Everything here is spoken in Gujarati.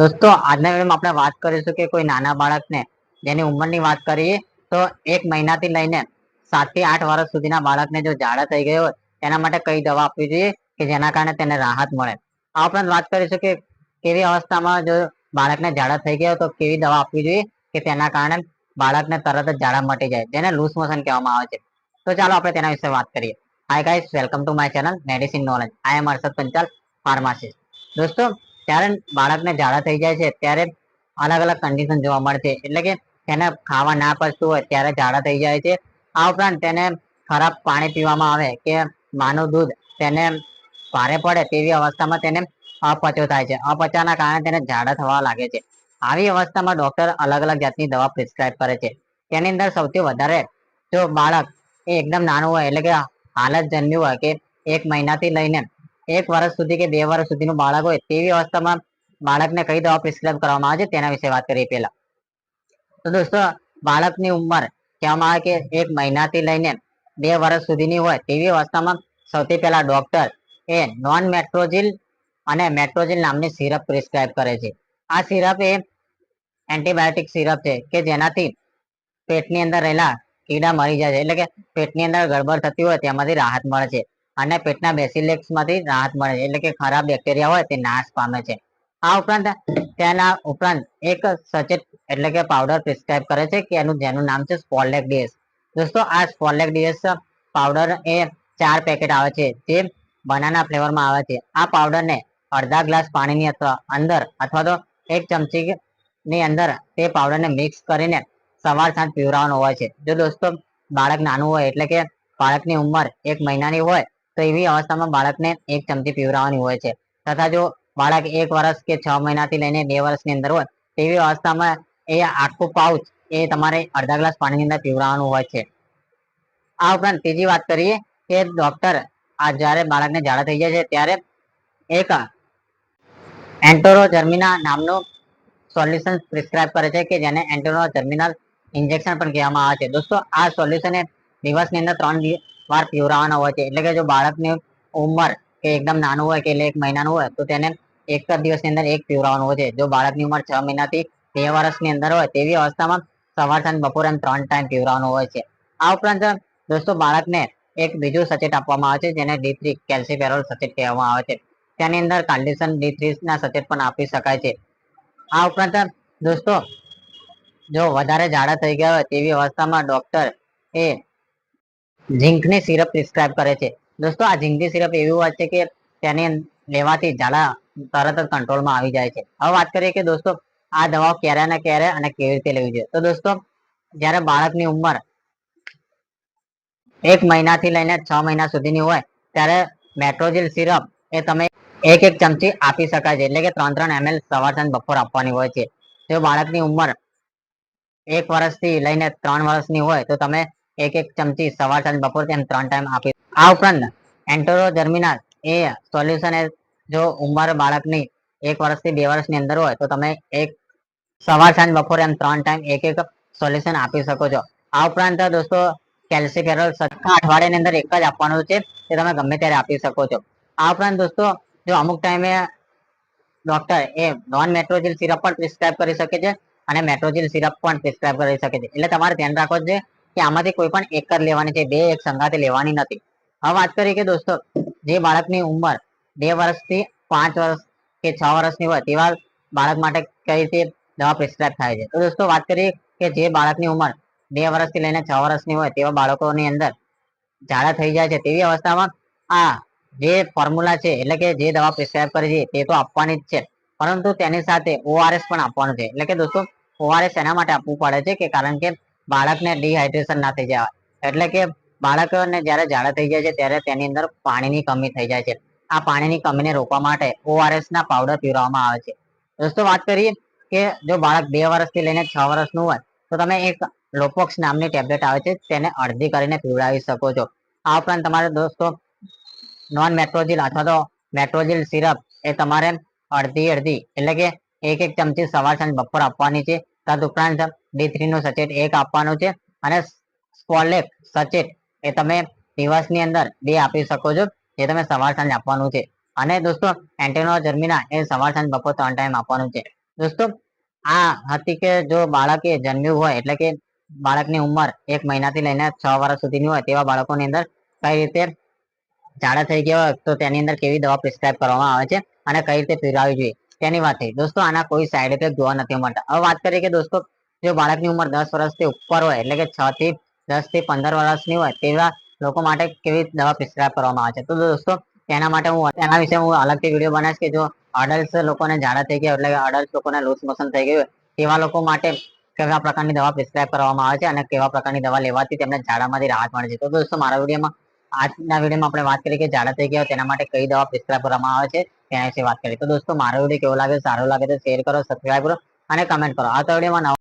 દોસ્તો, આજના વિડીયોમાં આપણે વાત કરીશું કે કોઈ નાના બાળકને જેની ઉંમરની વાત કરીએ, તો એક મહિનાથી લઈને સાતથી આઠ વર્ષ સુધીના બાળકને જો ઝાડા થઈ ગયો હોય, તેના માટે કઈ દવા આપવી જોઈએ કે જેના કારણે તેને રાહત મળે? આ ઉપરાંત વાત કરીશું કે કેવી અવસ્થામાં જો બાળકને ઝાડા થઈ ગયા તો કેવી દવા આપવી જોઈએ કે તેના કારણે બાળકને તરત જ ઝાડા મટી જાય, જેને લૂઝ મોશન કહેવામાં આવે છે? તો ચાલો આપણે તેના વિશે વાત કરીએ. Hi guys welcome to my channel medicine knowledge I am Harshad Panchal pharmacist દોસ્તો ત્યારે બાળકને ઝાડા થઈ જાય છે, ત્યારે અલગ અલગ કન્ડિશન જોવા મળે છે. એટલે કે તેને ખાવા ના પચતું હોય, ત્યારે ઝાડા થઈ જાય છે. આ ઉપરાંત તેને ખરાબ પાણી પીવામાં આવે કે માનું દૂધ તેને ભારે પડે તેવી અવસ્થામાં તેને અપચો થાય છે. અપચાના કારણે તેને ઝાડા થવા લાગે છે. આવી અવસ્થામાં ડોક્ટર અલગ અલગ જાતની દવા પ્રિસ્ક્રાઇબ કરે છે. તેની અંદર સૌથી વધારે જો બાળક એ એકદમ નાનું હોય, એટલે કે હાલ જ જન્મ્યું હોય કે એક મહિનાથી લઈને એક વર્ષ સુધી કે બે વર્ષ સુધીનું બાળક હોય તેવી અવસ્થામાં બાળકને કઈ દવા પ્રિસ્ક્રાઇબ કરવામાં આવે છે તેના વિશે વાત કરીએ પહેલા. તો દોસ્તો, બાળકની ઉંમર કહેવામાં આવે કે એક મહિનાથી લઈને બે વર્ષ સુધીની હોય તેવી અવસ્થામાં સૌથી પહેલા ડોક્ટર એ નોન મેટ્રોજિલ અને મેટ્રોજિલ નામની સિરપ પ્રિસ્ક્રાઇબ કરે છે. આ સિરપ એ એન્ટીબાયોટિક સિરપ છે કે જેનાથી પેટની અંદર રહેલા કીડા મરી જાય છે. એટલે કે પેટની અંદર ગડબડ થતી હોય તેમાંથી રાહત મળે છે. અને પેટના બેસિલેક્સમાંથી રાહત મળે છે. એટલે કે ખરાબ બેક્ટેરિયા હોય તે નાશ પામે છે. આ ઉપરાંત તેના ઉપરાંત એક સચેત એટલે કે પાવડર પ્રિસ્ક્રાઇબ કરે છે કે એનું, જેનું નામ છે સ્પોલેક ડીએસ. દોસ્તો, આ સ્પોલેક ડીએસ પાવડર એ ચાર પેકેટ આવે છે જે બનાના ફ્લેવરમાં આવે છે. આ પાવડરને અડધા ગ્લાસ પાણીની અથવા અંદર અથવા તો એક ચમચી ની અંદર તે પાવડરને મિક્સ કરીને સવાર સાંજ પીવડાવવાનો હોય છે. જો દોસ્તો બાળક નાનું હોય એટલે કે બાળકની ઉંમર એક મહિનાની હોય તો એવી અવસ્થામાં બાળકને એક ચમચી પીવડાવવાની હોય છે. તથા જો બાળક એક વર્ષ કે છ મહિનાથી લઈને બે વર્ષની અંદર હોય, તેવી અવસ્થામાં એ આખું પાઉચ એ તમારે અડધા ગ્લાસ પાણીની અંદર પીવડાવવાનું હોય છે. આ ઉપરાંત ત્રીજી વાત કરીએ કે ડોક્ટર આ જ્યારે બાળકને ઝાડા થઈ જાય છે, ત્યારે એક એન્ટોરો જર્મિના નામનું સોલ્યુશન પ્રિસ્ક્રાઇબ કરે છે કે જેને એન્ટોરો જર્મિનલ ઇન્જેક્શન પણ કહેવામાં આવે છે. દોસ્તો, આ સોલ્યુશન દિવસની અંદર ત્રણ વાર પીવરાવાના હોય છે. એટલે કે જો બાળકની ઉંમર કે એકદમ નાનું હોય કે એટલે એક મહિનાનું હોય, તો તેને એક જ દિવસની અંદર એક પીવરાવાનું હોય છે. જો બાળકની ઉંમર છ મહિનાથી બે વર્ષની અંદર હોય, તેવી અવસ્થામાં સવાર, સાંજ, બપોર એમ ત્રણ ટાઈમ પીવરાવાનું હોય છે. આ ઉપરાંત, દોસ્તો, બાળકને એક બીજું સચેત આપવામાં આવે છે, જેને ડી થ્રી કેલ્સીફેરોલ સચેત કહેવામાં આવે છે. તેની અંદર કન્ડિશન ડી થ્રી ના સચેત પણ આપી શકાય છે. આ ઉપરાંત, દોસ્તો, જો વધારે ઝાડા થઈ ગયા હોય, તેવી અવસ્થામાં ડોક્ટર એ ઝીંકની સિરપ પ્રિસ્ક્રાઇબ કરે છે. દોસ્તો, આ ઝીંકની સિરપ એવી હોય છે કે તેની લેવાથી ઝાડા તરત જ કંટ્રોલમાં આવી જાય છે. હવે વાત કરીએ કે દોસ્તો, આ દવાઓ ક્યારે ને ક્યારે અને કેવી રીતે લેવી જોઈએ? તો દોસ્તો, જ્યારે બાળકની ઉંમર એક મહિનાથી લઈને છ મહિના સુધીની હોય, ત્યારે મેટ્રોજિલ સિરપ એ તમે એક એક ચમચી આપી શકાય છે. એટલે કે ત્રણ ત્રણ એમએલ સવાર સાંજ બપોર આપવાની હોય છે. જો બાળકની ઉંમર એક વર્ષથી લઈને ત્રણ વર્ષની હોય, તો તમે એક એક ચમચી સવાર સાંજ બપોર તેમ ત્રણ ટાઈમ આપી આ ઉપરાંત એન્ટરો જર્મિના એ સોલ્યુશન જો ઉંમર બાળકની એક વર્ષથી બે વર્ષની અંદર હોય તો તમે એક સવાર સાંજ બપોરે એમ ત્રણ ટાઈમ એક એક સોલ્યુશન આપી શકો છો. આ ઉપરાંત દોસ્તો કેલ્સીફેરોલ અઠવાડિયાની અંદર એક જ આપવાનું છે તે તમે ગમે ત્યારે આપી શકો છો. આ ઉપરાંત દોસ્તો જો અમુક ટાઈમે ડોક્ટર એ નોન મેટ્રોજિલ સિરપ પણ પ્રિસ્ક્રાઇબ કરી શકે છે અને મેટ્રોજિલ સિરપ પણ પ્રિસ્ક્રાઇબ કરી શકે છે. એટલે તમારે ધ્યાન રાખવો છે કે આમાંથી કોઈ પણ એક જ લેવાની છે, બે એક સંગાતે લેવાની નથી. હવે વાત કરીએ કે દોસ્તો, જે બાળકની ઉંમર બે વર્ષથી પાંચ વર્ષ કે છ વર્ષની હોય તેવા બાળક માટે કઈ રીતે દવા પ્રિસ્ક્રાઇબ થાય છે? તો દોસ્તો, વાત કરીએ કે જે બાળકની ઉંમર બે વર્ષથી લઈને છ વર્ષની હોય તેવા બાળકોની અંદર ઝાડા થઈ જાય છે, તેવી અવસ્થામાં આ જે ફોર્મ્યુલા છે, એટલે કે જે દવા પ્રિસ્ક્રાઇબ કરી છે, તે તો આપવાની જ છે. પરંતુ તેની સાથે ઓઆરએસ પણ આપવાનું છે. એટલે કે દોસ્તો ઓઆરએસ એના માટે આપવું પડે છે કે કારણ કે બાળકને ડિહાઇડ્રેશન ના થઈ જાય. એટલે કે બાળકને જ્યારે ઝાડા થઈ જાય છે, ત્યારે તેની અંદર પાણીની કમી થઈ જાય છે. આ પાણીની કમીને રોકવા માટે ઓઆરએસ ના પાવડર પીવડાવવામાં આવે છે. દોસ્તો, વાત કરીએ કે જો બાળક બે વર્ષથી લઈને છ વર્ષનું હોય, તો તમે એક લોપોક્સ નામની ટેબ્લેટ આવે છે, તેને અડધી કરીને પીવડાવી શકો છો. આ ઉપરાંત તમારે દોસ્તો નોન મેટ્રોજિલ અથવા તો મેટ્રોજિલ સિરપ એ તમારે અડધી અડધી એટલે કે એક એક ચમચી સવાર સાંજ બપોર આપવાની છે. તદ ઉપરાંત ડી થ્રી નું સચેટ એક આપવાનું છે અને સ્પોલેક સચેટ એ તમે દિવસની અંદર બે આપી શકો છો, જે તમે સવાર સાંજ આપવાનું છે. અને દોસ્તો, એન્ટેનો જર્મિના એ સવાર સાંજ બપોર ત્રણ ટાઈમ આપવાનું છે. દોસ્તો, આ હતી કે જો બાળકે જન્મ્યું હોય, એટલે કે બાળકની ઉંમર એક મહિનાથી લઈને છ વર્ષ સુધીની હોય, તેવા બાળકોની અંદર કઈ રીતે ઝાડા થઈ ગયા હોય, તો તેની અંદર કેવી દવા પ્રિસ્ક્રાઇબ કરવામાં આવે છે અને કઈ રીતે પીવડાવવી જોઈએ. તેની વાત થઈ. દોસ્તો, આના કોઈ સાઈડ ઇફેક્ટ જોવા નથી મળતા. હવે વાત કરીએ કે દોસ્તો, જો બાળકની ઉંમર દસ વર્ષથી ઉપર હોય, એટલે કે છ થી દસથી પંદર વર્ષની હોય, તેવા લોકો માટે કેવી દવા પ્રિસ્ક્રાઇબ કરવામાં આવે છે? તો દોસ્તો, તેના માટે હું, તેના વિશે હું અલગથી વીડિયો બનાવીશ કે જો અડલ્ટ લોકોને ઝાડા થઈ ગયા એટલે કે અડલ્ટ લોકોને લૂઝ મોશન થઈ ગયું હોય, તેવા લોકો માટે કેવા પ્રકારની દવા પ્રિસ્ક્રાઇબ કરવામાં આવે છે અને કેવા પ્રકારની દવા લેવાથી તેમને ઝાડામાંથી રાહત મળે છે? તો દોસ્તો, મારા વિડીયોમાં આજના વિડીયોમાં આપણે વાત કરી કે ઝાડા થઈ ગયા હોય, તેના માટે કઈ દવા પ્રિસ્ક્રાઇબ કરવામાં આવે છે? તેના વિશે વાત કરી. તો દોસ્તો, મારો વીડિયો કેવો લાગે સારો લાગે તો શેર કરો સબસ્ક્રાઇબ કરો અને કમેન્ટ કરો. આ તો વિડીયોમાં